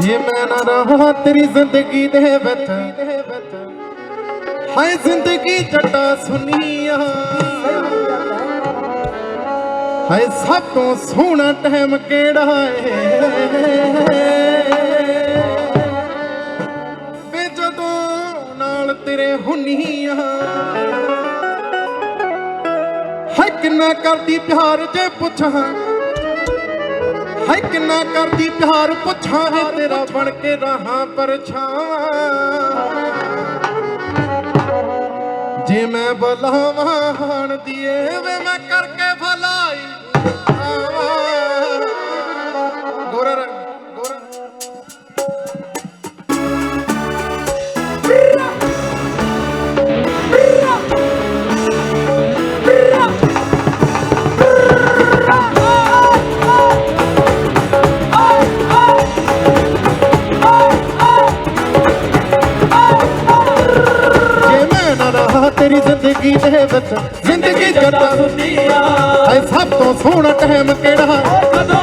ਜੇ ਮੈਂ ਨਾ ਰਹਾ ਤੇਰੀ ਜ਼ਿੰਦਗੀ ਦੇ ਵਿੱਚ। ਹਾਏ ਜ਼ਿੰਦਗੀ ਜੱਟਾ ਸੁਨੀਆ। ਹਾਏ ਸਭ ਤੋਂ ਸੋਹਣਾ ਟਾਈਮ ਕਿਹੜਾ ਏ? ਵੇ ਜਦੋਂ ਨਾਲ ਤੇਰੇ ਹੁੰਨੀਆਂ। ਹਾਏ ਕਿੰਨਾ ਕਰਦੀ ਪਿਆਰ ਜੇ ਪੁੱਛਾਂ। ਹਾਏ ਕਿੰਨਾ ਕਰਦੀ ਪਿਆਰ, ਪੁੱਛਾਂ ਵੇ ਤੇਰਾ ਬਣ ਕੇ ਰਹਾ ਪਰਛਾਂ। ਜੇ ਮੈਂ ਬਲਾਵਾਂ ਹਾਣ ਦੀਏ ਵੇ ਮੈਂ ਕਰਕੇ ਫਲਾਈ ਮੈਂ ਤੇਰੀ ਜ਼ਿੰਦਗੀ ਦੇ ਵਿੱਚ। ਜ਼ਿੰਦਗੀ ਜੱਟਾ ਹੁੰਦੀਆਂ ਹਾਏ ਸਭ ਤੋਂ ਸੋਹਣਾ ਟਾਈਮ ਕਿਹੜਾ?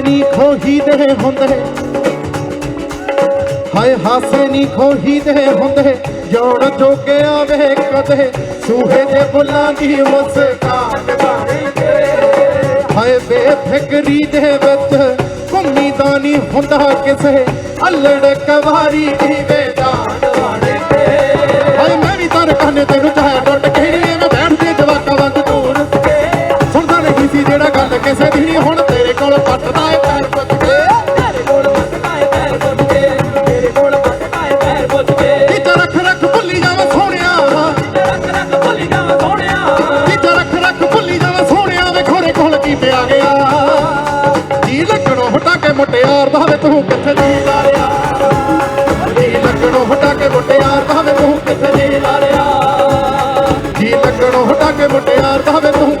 ਨਹੀਂ ਖੋਹੀ ਹੁੰਦੇ ਹਾਏ ਹਾਸੇ ਨਹੀਂ ਖੋਹੀ ਹੁੰਦੇ ਜੋੜ ਜੋਗਿਆ ਵੇ ਕਦੇ ਸੂਹੇ ਦੇ ਬੁੱਲਾਂ ਦੀ ਮੁਸਕਾਨ ਹਾਏ ਬੇਫਿਕਰੀ ਦੇ ਵਿੱਚ ਘੁੰਮੀ ਨਹੀਂ ਹੁੰਦਾ ਕਿਸੇ ਅਲੜ ਕਵਾਰੀ ਦੀ ਵੇਦਾਨ ਮੁਟਿਆਰ ਦਾ ਤੂੰ ਕਿੱਥੇ ਜੀ ਲਾ ਰਿਆ ਜੀ ਲੱਗਣੋਂ ਹਟਾ ਕੇ ਮੁਟਿਆਰ ਦਾ ਵੇ ਤੂੰ ਕਿੱਥੇ ਜੀ ਲਾ ਰਿਆ ਜੀ ਲੱਗਣੋਂ ਹਟਾ ਕੇ ਮੁਟਿਆਰ ਦਾ ਵੇ ਤੂੰ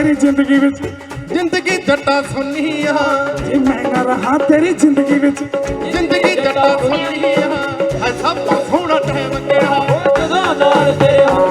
ਤੇਰੀ ਜ਼ਿੰਦਗੀ ਵਿੱਚ। ਜ਼ਿੰਦਗੀ ਜੱਟਾ ਸੁਨੀਆ ਜੇ ਮੈਂ ਨਾ ਰਹਾ ਤੇਰੀ ਜ਼ਿੰਦਗੀ ਵਿੱਚ। ਜ਼ਿੰਦਗੀ ਜੱਟਾ ਸੁਨੀਆ ਐਸਾ ਸੋਹਣਾ ਟਾਈਮ ਕਿਹੜਾ। ਜਦੋਂ ਨਾਲ ਤੇਰੇ।